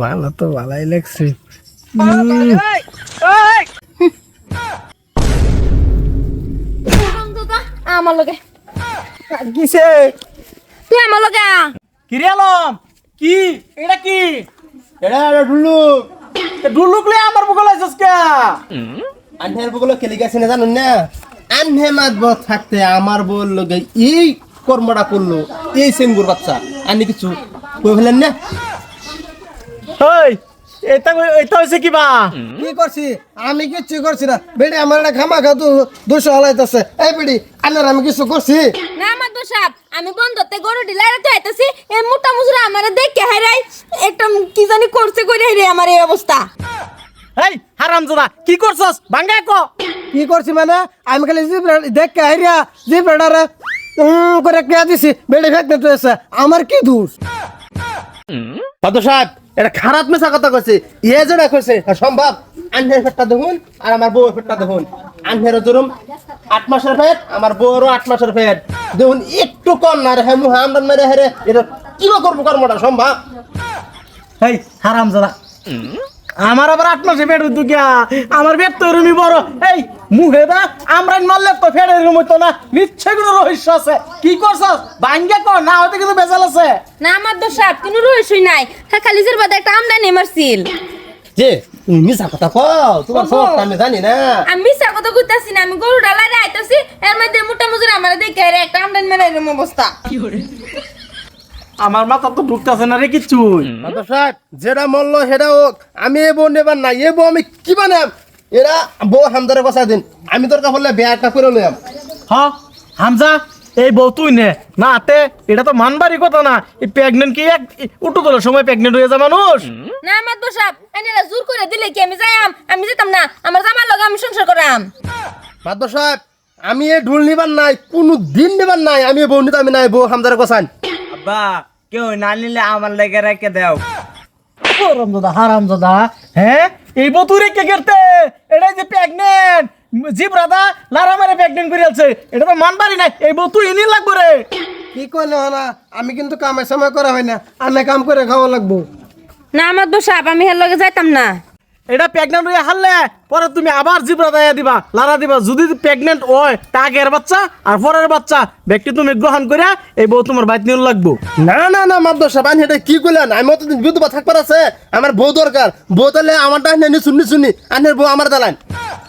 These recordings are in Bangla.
ভালো তো ভালাই লাগছে। আমার লগে কিসে? তুই আমার লগে আ। কিরে আলম? কি? এটা কি? এটা ডুলু ডুলুক লে আমার বুকল আইছস কে? আন্ধার বগুলো খেলি গেছে না জানুন না? আন্হে মাতব থাকতে আমার বল লগে এই কর্মটা করল। এই সেঙ্গুর বাচ্চা। আনি কিছু কই ফেলেন না? ওই এটা এটা হইছে কিবা কি করছি? আমি কিচ্ছু করছি না। বেড়ি আমার একটা খামা খা দুশো হলাইতেছে। এই বেড়ি আনার আমি কিছু করছি? না আমার দোষাপ আমি বন্ধতে গরু ডিলারে তো আইতাছি। এই মোটা মুসরা আমারে দেখে হারাই একটা কি জানি করছে করে রে আমার এই অবস্থা। এই হারামজাদা কি করছস? ভাঙ্গা ক। কি করছি মানে? আমি খালি জিপ দেখ কে জিপ রেডারে করে কে দিছি? বেড়ি ফেকতে তো এসে। আমার কি দোষ? পাতো সাহেব এটা খারাপ মেশা কথা কইছে। ইয়ে যেটা কইছে সম্ভব। আন্হের ফেটটা দেখুন আর আমার বউয়ের ফেটটা দেখুন। আন্হের জরুম আট মাসের ফেট আমার বউরও আট মাসের ফেট দেখুন একটু কম না রে হ্যাঁ মুহা আমরা মেরে হেরে এটা কি করব কর্মটা সম্ভব? এই হারামজাদা। আমার আবার আট মাসে পেট উঠু গিয়া। আমার পেট তো এরমই বড়। এই মুহে দা আমরা মারলে তো ফেট এরকম হইতো না। নিশ্চয় কোনো রহস্য আছে। কি করছস? ভাঙ্গা কর না হয়তো কিন্তু বেজাল আছে। না আমার তো দোষাপ কোনো রহস্যই নাই। হ্যাঁ খালি যে বাদে একটা আমদানি মারছিল। যে তুমি মিশা কথা কও। তোমার। সবটা আমি জানি না। আমি মিশা কথা কইতাছি না আমি গরু ডালারে আইতাছি। এর মধ্যে মোটা মুসরা আমারে দেখে একটা আমদানি মারা অবস্থা। আমার মাথা তো ঢুকতেছে না রে সাহেব যেটা মল্ল সেটা হোক আমি এ বউ নেবার না এ বউ আমি কি বানাম? এরা বউ হামদারে বসা দিন আমি তোর কাপড়লে বেয়াটা করে লইয়াম। হ হামজা এই বউ তুই নে। না তে এটা তো মানবারই কথা না। এই প্রেগনেন্ট কি এক উঠু তোলার সময় প্রেগনেন্ট হয়ে যায় মানুষ। না আমার এনারা জোর করে দিলে কি আমি যাইয়াম? আমি যেতাম না আমার জামার লগে আমি সংসার করাম। পাতো সাহেব আমি এই ঢুল নিবার নাই কোনো দিন নিবার নাই আমি বউ নিতে আমি নাই বউ হামদারে বসান আব্বা কেউ না নিলে আমার লেগে রেখে দাও। হারাম দাদা হারাম দাদা হ্যাঁ? এই বউ তুই কে করতে এটা যে প্রেগনেন্ট জি ব্রাদা লারা মারে প্রেগনেন্ট করে আছে এটা তো মানবারই নাই এই বউ তুই এনে লাগবো রে। কি করলে না আমি কিন্তু কামে সময় করা হয় না আনে কাম করে খাওয়া লাগবো। না আমার দোষাপ আমি হের লগে যাইতাম না। এটা প্রেগনেন্ট হয়ে হারলে পরে তুমি আবার জিব্রা দায়া দিবা লারা দিবা। যদি প্রেগনেন্ট হয় তা আগের বাচ্চা আর পরের বাচ্চা। ব্যক্তি তুমি গ্রহণ করে এই বউ তোমার বাইত নিয়ে লাগবো। না না না মাদ্র সাহেব আমি এটা কি করলেন আমি তো বিদ্যুৎ থাকবার আছে আমার বউ দরকার। বউ তাহলে আমারটা নেনি শুনি শুনি আনের বউ আমার দালান।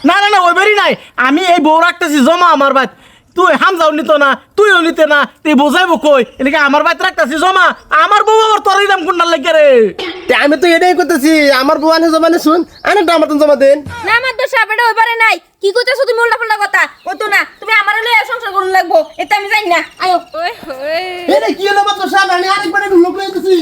না না না ওইবারই নাই। আমি এই বউ রাখতেছি জমা আমার বাইত তুই হামজাও নিত না তুইও নিতে না তুই বোঝাইবো কই? এদিকে আমার বাইত রাখতেছি জমা। আমার বউ আবার তোর দাম কোনটার লাগে রে। তে আমি তো এটাই করতেছি আমার বউ আনে জমা নে শুন আনেটা আমার তো জমা দেন। না আমার দোষাপ এটা ওইবারে নাই। কি কইতাছো তুমি উল্টা পাল্টা কথা? ও তো না তুমি আমার লয়ে সংসার করুন লাগবো এটা আমি জানি না। আয়ো। ওই ওই। এটা কি হলো মাদ্র সাহেব আমি আরেকবার লোক লইতেছি